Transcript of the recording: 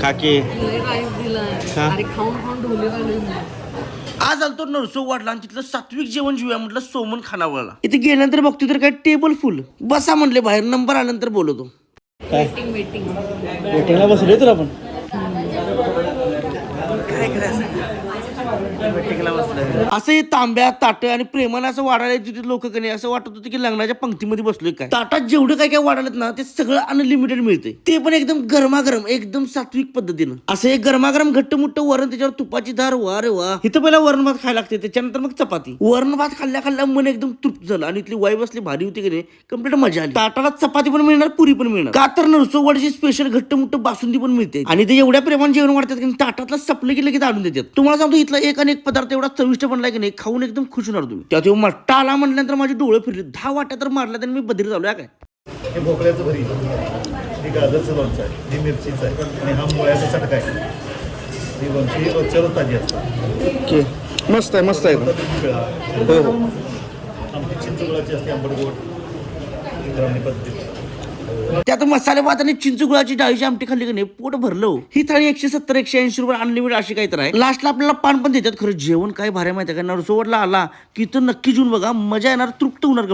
काकी आज आलतो नरसो वाढला आणि तिथलं सात्विक जेवण जेवूया म्हटलं सोमन खानावळला. इथे गेल्यानंतर बघतो तर काय टेबल फुल बसा म्हटले बाहेर नंबर आल्यानंतर बोलवतो वेटिंग वेटिंग वेटिंगला बसलोय तुला पण काय करायचं? असं हे तांब्या ताट आणि प्रेमाने असं वाढायला तिथे लोक कधी असं वाटत होतं की लग्नाच्या पंक्तीमध्ये बसलोय काय? ताटात जेवढं काय काय वाढायला ना ते सगळं अनलिमिटेड मिळते ते पण एकदम गरमागरम एकदम सात्विक पद्धतीनं. असं एक गरमागरम घट्ट मुट्ट वरण त्याच्यावर तुपाची धार वा रे वा. इथं पहिला वरण भात खायला लागते त्याच्यानंतर मग चपाती. वरण भात खाल्ल्या खाल्ल्या मन एकदम तृप्त झालं आणि इथली वाई बसली भारी होती की नाही कंप्लीट मजा आली. ताटाला चपाती पण मिळणार पुरी पण मिळणार. का तर नरसोवाडीची स्पेशल घट्ट मुट्ट बासुंदी पण मिळते. आणि ते एवढ्या प्रेमाने जेवण वाढतात की ताटातलं सपलं की लगेच आणून देतात. तुम्हाला सांगतो इथला एक आणि एक पदार्थ एवढा चविष्ट बनलाय की नाही खाऊन एकदम खुश होणार तुम्ही. त्यात मट्टा आला म्हटल्यानंतर माझे डोळे फिरले. दहा वाट्या तर मारल्या तर मी बधीर झालो काय? हे भोपळ्याचं भरी हे गाजरचं लोणचं आहे. हे मिरचीचं आहे. आणि हा मुळ्याचा चटका आहे. ही लोणची ही रोजच्या ताजी असतात. ओके. मस्त आहे मस्त आहे. हो हो. आमची चिंचगुळाची असते आंबट गोड. ग्रामीण पद्धती. त्यात मसाले भात आणि चिंचुगुळाची डाळीची आमटी खाल्ली की नाही पोट भरलो हो. ही. थाळी एकशे सत्तर एकशे ऐंशी रुपये अनलिमिटेड अशी काही तर आहे. लास्टला आपल्याला पान पण देतात. खरं जेवण काय भारी माहिती आहे का? नरसोवडला आला की तर नक्की जेवून बघा मजा येणार तृप्त होणार